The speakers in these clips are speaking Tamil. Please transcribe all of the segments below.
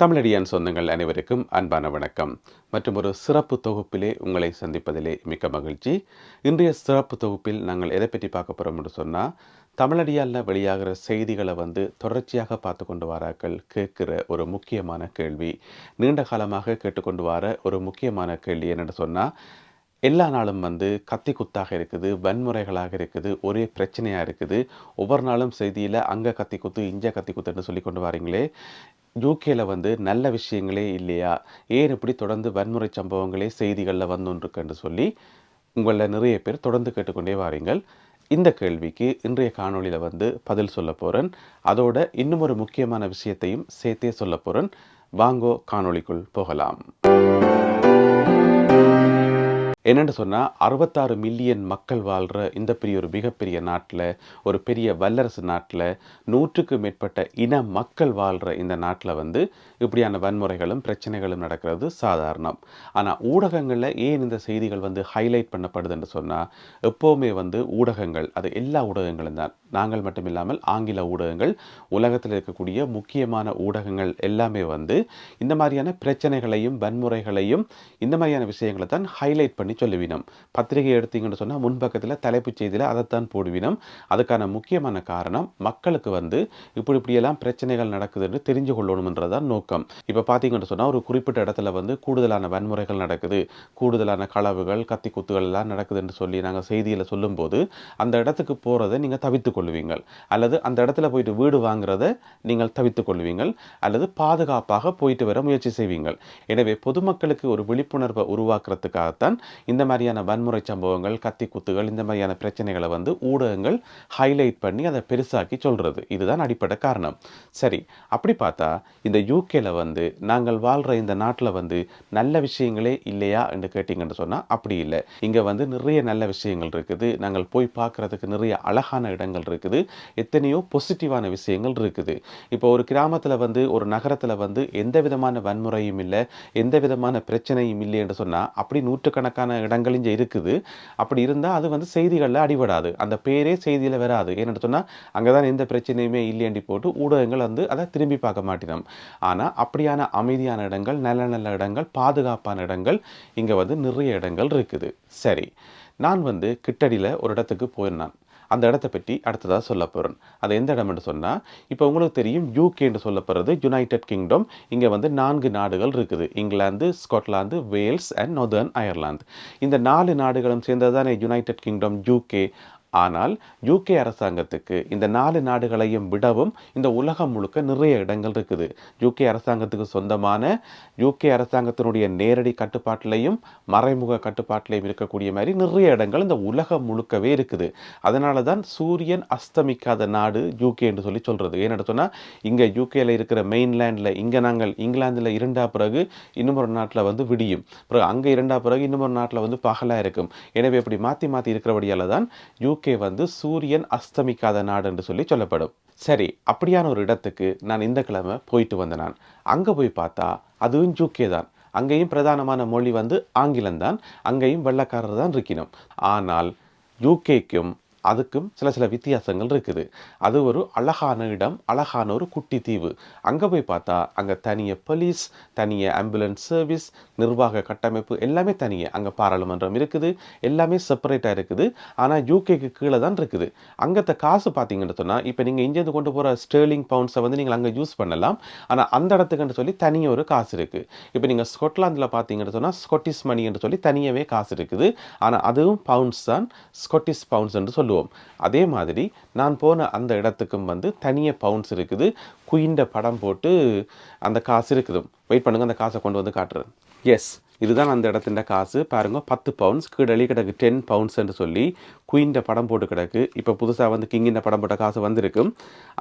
தமிழடியான் சொந்தங்கள் அனைவருக்கும் அன்பான வணக்கம். மற்றும் ஒரு சிறப்பு தொகுப்பிலே உங்களை சந்திப்பதிலே மிக்க மகிழ்ச்சி. இன்றைய சிறப்பு தொகுப்பில் நாங்கள் எதை பற்றி பார்க்க போகிறோம் என்று சொன்னால் தமிழடியாலில் வெளியாகிற செய்திகளை வந்து தொடர்ச்சியாக பார்த்து கொண்டு வராக்கள் கேட்குற ஒரு முக்கியமான கேள்வி. நீண்ட காலமாக கேட்டுக்கொண்டு வர ஒரு முக்கியமான கேள்வி என்னென்னு சொன்னால் எல்லா நாளும் வந்து கத்தி குத்தாக இருக்குது வன்முறைகளாக இருக்குது ஒரே பிரச்சனையாக இருக்குது. ஒவ்வொரு நாளும் செய்தியில் அங்கே கத்தி குத்து இங்கே கத்தி குத்துன்னு சொல்லி கொண்டு வரீங்களே. யூகேல வந்து நல்ல விஷயங்களே இல்லையா? ஏன் இப்படி தொடர்ந்து வன்முறை சம்பவங்களே செய்திகளில் வந்துருக்குன்னு சொல்லி உங்களில் நிறைய பேர் தொடர்ந்து கேட்டுக்கொண்டே வாரீங்கள். இந்த கேள்விக்கு இன்றைய காணொளியில் வந்து பதில் சொல்ல போகிறேன் அதோட இன்னும் ஒரு முக்கியமான விஷயத்தையும் சேர்த்தே சொல்ல போகிறேன் வாங்கோ காணொளிக்குள் போகலாம். என்னென்னு சொன்னால் அறுபத்தாறு மில்லியன் மக்கள் வாழ்கிற இந்த பெரிய ஒரு மிகப்பெரிய நாட்டில் ஒரு பெரிய வல்லரசு நாட்டில் நூற்றுக்கு மேற்பட்ட இன மக்கள் வாழ்கிற இந்த நாட்டில் வந்து இப்படியான வன்முறைகளும் பிரச்சனைகளும் நடக்கிறது சாதாரணம். ஆனால் ஊடகங்களில் ஏன் இந்த செய்திகள் வந்து ஹைலைட் பண்ணப்படுதுன்னு சொன்னால் எப்போவுமே வந்து ஊடகங்கள் அது எல்லா ஊடகங்களும் தான். நாங்கள் மட்டும் இல்லாமல் ஆங்கில ஊடகங்கள் உலகத்தில் இருக்கக்கூடிய முக்கியமான ஊடகங்கள் எல்லாமே வந்து இந்த மாதிரியான பிரச்சனைகளையும் வன்முறைகளையும் இந்த மாதிரியான விஷயங்களை தான் ஹைலைட் பண்ணி சொல்லுவினோம் பத்திரிகை எடுத்தீங்கன்னு சொன்னால் முன்பக்கத்தில் தலைப்புச் செய்தியில் அதைத்தான் போடுவினோம். அதுக்கான முக்கியமான காரணம் மக்களுக்கு வந்து இப்படி இப்படியெல்லாம் பிரச்சனைகள் நடக்குதுன்னு தெரிஞ்சு கொள்ளணுன்றதான் நோக்கம். இப்போ பார்த்தீங்கன்னு சொன்னால் ஒரு குறிப்பிட்ட இடத்துல வந்து கூடுதலான வன்முறைகள் நடக்குது. கூடுதலான களவுகள் கத்தி குத்துகள் எல்லாம் நடக்குதுன்னு சொல்லி நாங்கள் செய்தியில் சொல்லும்போது அந்த இடத்துக்கு போகிறத நீங்கள் தவித்து கொள்வீங்கள் அல்லது அந்த இடத்துல போயிட்டு வீடு வாங்குறத நீங்கள் தவித்து கொள்வீங்கள் அல்லது பாதுகாப்பாக போயிட்டு வர முயற்சி செய்வீங்கள். எனவே பொதுமக்களுக்கு ஒரு விழிப்புணர்வை உருவாக்குறதுக்காகத்தான் இந்த மாதிரியான வன்முறை சம்பவங்கள் கத்தி குத்துகள் இந்த மாதிரியான பிரச்சனைகளை வந்து ஊடகங்கள் ஹைலைட் பண்ணி அதை பெருசாக்கி சொல்கிறது இதுதான் அடிப்படை காரணம். சரி அப்படி பார்த்தா இந்த யூகேல வந்து நாங்கள் வாழ்கிற இந்த நாட்டில் வந்து நல்ல விஷயங்களே இல்லையா என்று கேட்டிங்கன்னு சொன்னால் அப்படி இல்லை. இங்கே வந்து நிறைய நல்ல விஷயங்கள் இருக்குது. நாங்கள் போய் பார்க்குறதுக்கு நிறைய அழகான இடங்கள் இருக்குது. எத்தனையோ பாசிட்டிவான விஷயங்கள் இருக்குது. இப்போ ஒரு கிராமத்தில் வந்து ஒரு நகரத்தில் வந்து எந்த விதமான வன்முறையும் இல்லை எந்த விதமான பிரச்சனையும் இல்லை என்று சொன்னால் அப்படி நூற்றுக்கணக்கான இடங்கள் இங்கே இருக்குது. அப்படி இருந்தால் அது வந்து செய்திகளில் அடிபடாது. அந்த பேரே செய்தியில் வராது. ஏன்னு சொன்னால் அங்கே தான் எந்த பிரச்சனையுமே இல்லையண்டி போட்டு ஊடகங்கள் வந்து அதை திரும்பி பார்க்க மாட்டினோம். ஆனால் அப்படியான அமைதியான இடங்கள் நல்ல நல்ல இடங்கள் பாதுகாப்பான இடங்கள் இங்கே வந்து நிறைய இடங்கள் இருக்குது. சரி நான் வந்து கிட்டடியில் ஒரு இடத்துக்கு போயிருந்தேன். அந்த இடத்த பற்றி அடுத்ததாக சொல்ல போகிறேன் அது எந்த இடம்னு சொன்னால் இப்போ உங்களுக்கு தெரியும் யூகே என்று சொல்லப்படுறது யுனைடெட் கிங்டம் இங்கே வந்து நான்கு நாடுகள் இருக்குது. England Scotland Wales and Northern Ireland இந்த நாலு நாடுகளும் சேர்ந்தது தானே யுனைடெட் கிங்டம் யூகே ஆனால் யூகே அரசாங்கத்துக்கு இந்த நாலு நாடுகளையும் விடவும் இந்த உலகம் முழுக்க நிறைய இடங்கள் இருக்குது. யூகே அரசாங்கத்துக்கு சொந்தமான யூகே அரசாங்கத்தினுடைய நேரடி கட்டுப்பாட்டிலையும் மறைமுக கட்டுப்பாட்டிலையும் இருக்கக்கூடிய மாதிரி நிறைய இடங்கள் இந்த உலகம் முழுக்கவே இருக்குது. அதனால தான் சூரியன் அஸ்தமிக்காத நாடு யூகே என்று சொல்லி சொல்கிறது ஏன்னு சொன்னால் இங்கே யூகேயில் இருக்கிற மெயின்லேண்டில் இங்கே நாங்கள் இங்கிலாந்தில் இரண்டா பிறகு இன்னும் ஒரு நாட்டில் வந்து விடியும். பிறகு அங்கே இரண்டா பிறகு இன்னும் ஒரு நாட்டில் வந்து பகலாக இருக்கும். எனவே இப்படி மாற்றி மாற்றி இருக்கிறபடியால் தான் யூ யூகே வந்து சூரியன் அஸ்தமிக்காத நாடு என்று சொல்லி சொல்லப்படும். சரி அப்படியான ஒரு இடத்துக்கு நான் இந்த கிழமை போயிட்டு வந்தேன் நான் அங்கே போய் பார்த்தா அதுவும் யூகே தான். அங்கேயும் பிரதானமான மொழி வந்து ஆங்கிலம்தான் அங்கேயும் வெள்ளக்காரர் தான் இருக்கணும் ஆனால் யூகேக்கும் அதுக்கும் சில சில வித்தியாசங்கள் இருக்குது. அது ஒரு அழகான இடம் அழகான ஒரு குட்டி தீவு. அங்கே போய் பார்த்தா அங்கே தனிய போலீஸ் தனிய ஆம்புலன்ஸ் சர்வீஸ் நிர்வாக கட்டமைப்பு எல்லாமே தனியே அங்கே பாராளுமன்றம் இருக்குது. எல்லாமே செப்பரேட்டாக இருக்குது. ஆனால் யூகேக்கு கீழே தான் இருக்குது. அங்கத்த காசு பார்த்தீங்கன்னு சொன்னால் இப்போ நீங்கள் இங்கேருந்து கொண்டு போகிற ஸ்டேர்லிங் பவுண்ட்ஸை வந்து நீங்கள் அங்கே யூஸ் பண்ணலாம். ஆனால் அந்த இடத்துக்குன்னு சொல்லி தனியாக ஒரு காசு இருக்குது இப்போ நீங்கள் ஸ்கொட்லாந்தில் பார்த்தீங்கன்னு சொன்னால் ஸ்கொட்டிஷ் மணி என்று சொல்லி தனியாகவே காசு இருக்குது. ஆனால் அதுவும் பவுண்ட்ஸ் தான் ஸ்கொட்டிஷ் பவுண்ட்ஸ் என்று சொல்லுவோம் சொல்லுவோம் அதே மாதிரி நான் போன அந்த இடத்துக்கும் வந்து தனியாக பவுன்ஸ் இருக்குது. குயின்ட படம் போட்டு அந்த காசு இருக்குது. வெயிட் பண்ணுங்கள் அந்த காசை கொண்டு வந்து காட்டுறேன். எஸ் இதுதான் அந்த இடத்துல காசு. பாருங்க பத்து பவுண்ட்ஸ் கீழே கிடக்கு டென் பவுண்ட்ஸ் என்று சொல்லி குயின்ட படம் போட்டு கிடக்கு. இப்போ புதுசாக வந்து கிங்கின் படம் போட்ட காசு வந்திருக்கும்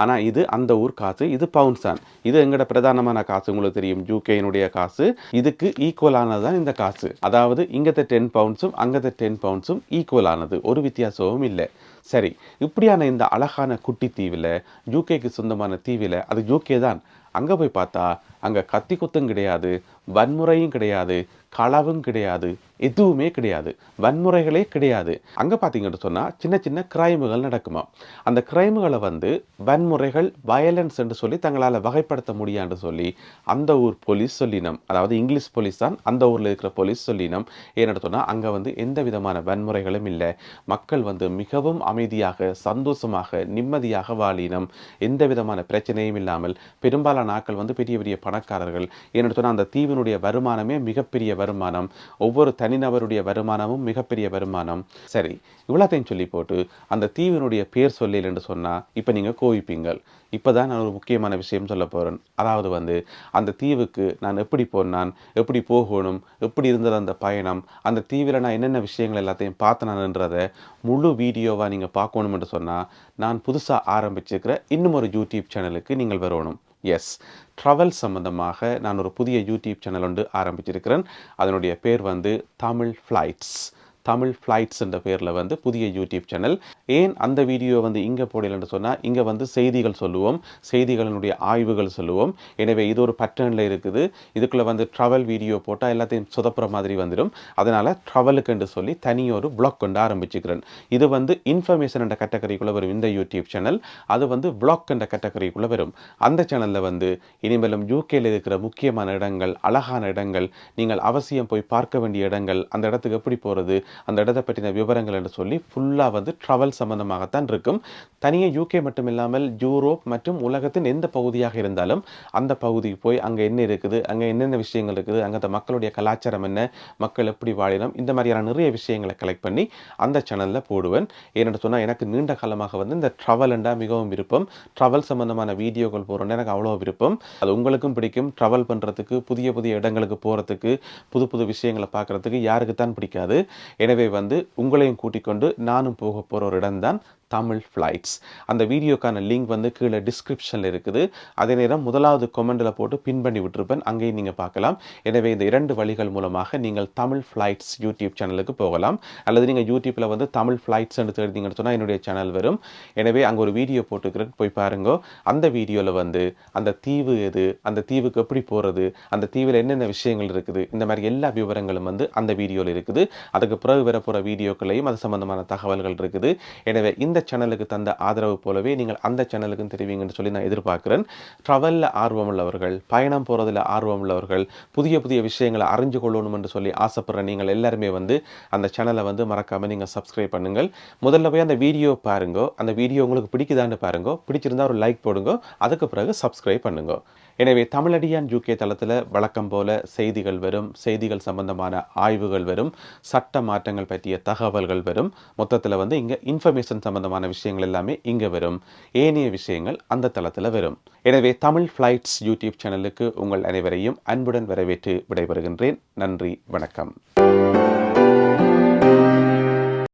ஆனால் இது அந்த ஊர் காசு இது பவுன்ஸ் தான். இது எங்களோட பிரதானமான காசு உங்களுக்கு தெரியும் யூகேனுடைய காசு. இதுக்கு ஈக்குவலானது தான் இந்த காசு. அதாவது இங்கத்த டென் பவுன்ஸும் அங்கத்த டென் பவுண்ட்ஸும் ஈக்குவலானது ஒரு வித்தியாசமும் இல்லை. சரி இப்படியான இந்த அழகான குட்டி தீவில் யூகேக்கு சொந்தமான தீவில் அது யூகே தான். அங்கே போய் பார்த்தா அங்கே கத்தி குத்தும் கிடையாது வன்முறையும் கிடையாது களவும் கிடையாது எதுவுமே கிடையாது வன்முறைகளே கிடையாது. அங்கே பார்த்தீங்கன்னு சொன்னால் சின்ன சின்ன கிரைமுகள் நடக்குமா அந்த கிரைமுகளை வந்து வன்முறைகள் வயலன்ஸ் என்று சொல்லி தங்களால் வகைப்படுத்த முடியான்னு சொல்லி அந்த ஊர் போலீஸ் சொல்லினம். அதாவது இங்கிலீஷ் போலீஸ் தான் அந்த ஊரில் இருக்கிற போலீஸ் சொல்லினம். ஏன்னு சொன்னால் அங்கே வந்து எந்த விதமான வன்முறைகளும் இல்லை. மக்கள் வந்து மிகவும் அமைதியாக சந்தோஷமாக நிம்மதியாக வாழினம். எந்த விதமான பிரச்சனையும் இல்லாமல் பெரும்பாலான ஆக்கள் வந்து பெரிய பெரிய பணக்காரர்கள். ஏன்னு சொன்னால் அந்த தீவினுடைய வருமானமே மிகப்பெரிய வருமானம். ஒவ்வொரு தனிநபருடைய வருமானமும் மிகப்பெரிய வருமானம். சரி இவ்வளோத்தையும் சொல்லி போட்டு அந்த தீவினுடைய பேர் சொல்லில் என்று சொன்னால் இப்போ நீங்கள் கோவிப்பீங்கள். இப்போ தான் நான் ஒரு முக்கியமான விஷயம் சொல்ல போகிறேன் அதாவது வந்து அந்த தீவுக்கு நான் எப்படி போனான் எப்படி போகணும் எப்படி இருந்தது அந்த பயணம் அந்த தீவில் நான் என்னென்ன விஷயங்கள் எல்லாத்தையும் பார்த்தனான்றதை முழு வீடியோவாக நீங்கள் பார்க்கணும் என்று சொன்னால் நான் புதுசாக ஆரம்பிச்சிருக்கிற இன்னும் ஒரு யூடியூப் சேனலுக்கு நீங்கள் வரணும். எஸ் ட்ராவல் சம்மந்தமாக நான் ஒரு புதிய யூடியூப் சேனல் ஒன்று ஆரம்பிச்சிருக்கிறேன் அதனுடைய பேர் வந்து தமிழ் ஃப்ளைட்ஸ் தமிழ் ஃப்ளைட்ஸ் என்ற பேரில் வந்து புதிய யூடியூப் சேனல் ஏன் அந்த வீடியோ வந்து இங்கே போடலன்னு சொன்னால் இங்கே வந்து செய்திகள் சொல்லுவோம் செய்திகளினுடைய ஆய்வுகள் சொல்லுவோம். எனவே இது ஒரு பட்டனில் இருக்குது. இதுக்குள்ளே வந்து ட்ராவல் வீடியோ போட்டால் எல்லாத்தையும் சுதப்புற மாதிரி வந்துடும். அதனால் ட்ராவலுக்குன்னு சொல்லி தனியொரு பிளாக் கொண்டு ஆரம்பிச்சுக்கிறேன். இது வந்து இன்ஃபர்மேஷன் என்ற கேட்டகரிக்குள்ளே வரும் இந்த யூடியூப் சேனல் அது வந்து பிளாக் என்ற கேட்டகரிக்குள்ளே வரும். அந்த சேனலில் வந்து இனிமேலும் யூகேயில் இருக்கிற முக்கியமான இடங்கள் அழகான இடங்கள் நீங்கள் அவசியம் போய் பார்க்க வேண்டிய இடங்கள் அந்த இடத்துக்கு எப்படி போகிறது அந்த இடத்தை பற்றின விவரங்கள் என்று சொல்லி ஃபுல்லாக வந்து ட்ராவல் சம்மந்தமாகத்தான் இருக்கும். தனியாக யூகே மட்டும் இல்லாமல் யூரோப் மற்றும் உலகத்தின் எந்த பகுதியாக இருந்தாலும் அந்த பகுதிக்கு போய் அங்கே என்ன இருக்குது அங்கே என்னென்ன விஷயங்கள் இருக்குது அங்கே அந்த மக்களுடைய கலாச்சாரம் என்ன மக்கள் எப்படி வாழினோம் இந்த மாதிரியான நிறைய விஷயங்களை கலெக்ட் பண்ணி அந்த சேனலில் போடுவேன். ஏன்னு சொன்னால் எனக்கு நீண்ட காலமாக வந்து இந்த ட்ராவல்ண்டா மிகவும் விருப்பம். ட்ராவல் சம்மந்தமான வீடியோக்கள் போகிறோன்னு எனக்கு அவ்வளோ விருப்பம். அது உங்களுக்கும் பிடிக்கும். ட்ராவல் பண்ணுறதுக்கு புதிய புதிய இடங்களுக்கு போகிறதுக்கு புது புது விஷயங்களை பார்க்குறதுக்கு யாருக்கு தான் பிடிக்காது. எனவே வந்து உங்களையும் கூட்டிக் கொண்டு நானும் போக போகிற ஒரு இடம்தான் தமிழ் ஃப்ளைட்ஸ் அந்த வீடியோக்கான லிங்க் வந்து கீழே டிஸ்கிரிப்ஷனில் இருக்குது. அதே நேரம் முதலாவது கொமெண்டில் போட்டு பின் பண்ணி விட்டுருப்பேன். அங்கேயும் நீங்கள் பார்க்கலாம். எனவே இந்த இரண்டு வழிகள் மூலமாக நீங்கள் தமிழ் ஃப்ளைட்ஸ் யூடியூப் சேனலுக்கு போகலாம். அல்லது நீங்கள் யூடியூப்பில் வந்து தமிழ் ஃப்ளைட்ஸ்ன்னு தேடிங்கன்னு சொன்னால் என்னுடைய சேனல் வரும். எனவே அங்கே ஒரு வீடியோ போட்டுக்கிறேன் போய் பாருங்க. அந்த வீடியோவில் வந்து அந்த தீவு எது அந்த தீவுக்கு எப்படி போகிறது அந்த தீவில் என்னென்ன விஷயங்கள் இருக்குது இந்த மாதிரி எல்லா விவரங்களும் வந்து அந்த வீடியோவில் இருக்குது. அதுக்கு பிறகு வரப்போகிற வீடியோக்களையும் அது சம்பந்தமான தகவல்கள் இருக்குது. எனவே இந்த இந்த சேனலுக்கு தந்த ஆதரவு போலவே நீங்கள் அந்த சேனலுக்கும் தெரிவிங்கன்னு சொல்லி நான் எதிர்பார்க்குறேன். ட்ராவலில் ஆர்வம் உள்ளவர்கள் பயணம் போகிறதுல ஆர்வம் உள்ளவர்கள் புதிய புதிய விஷயங்களை அறிஞ்சு கொள்ளணும் என்று சொல்லி ஆசைப்படுற நீங்கள் எல்லாருமே வந்து அந்த சேனலை வந்து மறக்காமல் நீங்கள் சப்ஸ்கிரைப் பண்ணுங்கள். முதல்ல போய் அந்த வீடியோ பாருங்க. அந்த வீடியோ உங்களுக்கு பிடிக்குதான்னு பாருங்க. பிடிச்சிருந்தா ஒரு லைக் போடுங்க. அதுக்கு பிறகு சப்ஸ்கிரைப் பண்ணுங்க. எனவே தமிழடியான் யூகே தளத்தில் வழக்கம் போல செய்திகள் வரும் செய்திகள் சம்பந்தமான ஆய்வுகள் வரும் சட்ட மாற்றங்கள் பற்றிய தகவல்கள் வரும். மொத்தத்தில் வந்து இங்கே இன்ஃபர்மேஷன் சம்பந்தமான விஷயங்கள் எல்லாமே இங்கே வரும். ஏனைய விஷயங்கள் அந்த தளத்தில் வரும். எனவே தமிழ் ஃப்ளைட்ஸ் யூடியூப் சேனலுக்கு உங்கள் அனைவரையும் அன்புடன் வரவேற்று விடைபெறுகின்றேன். நன்றி வணக்கம்.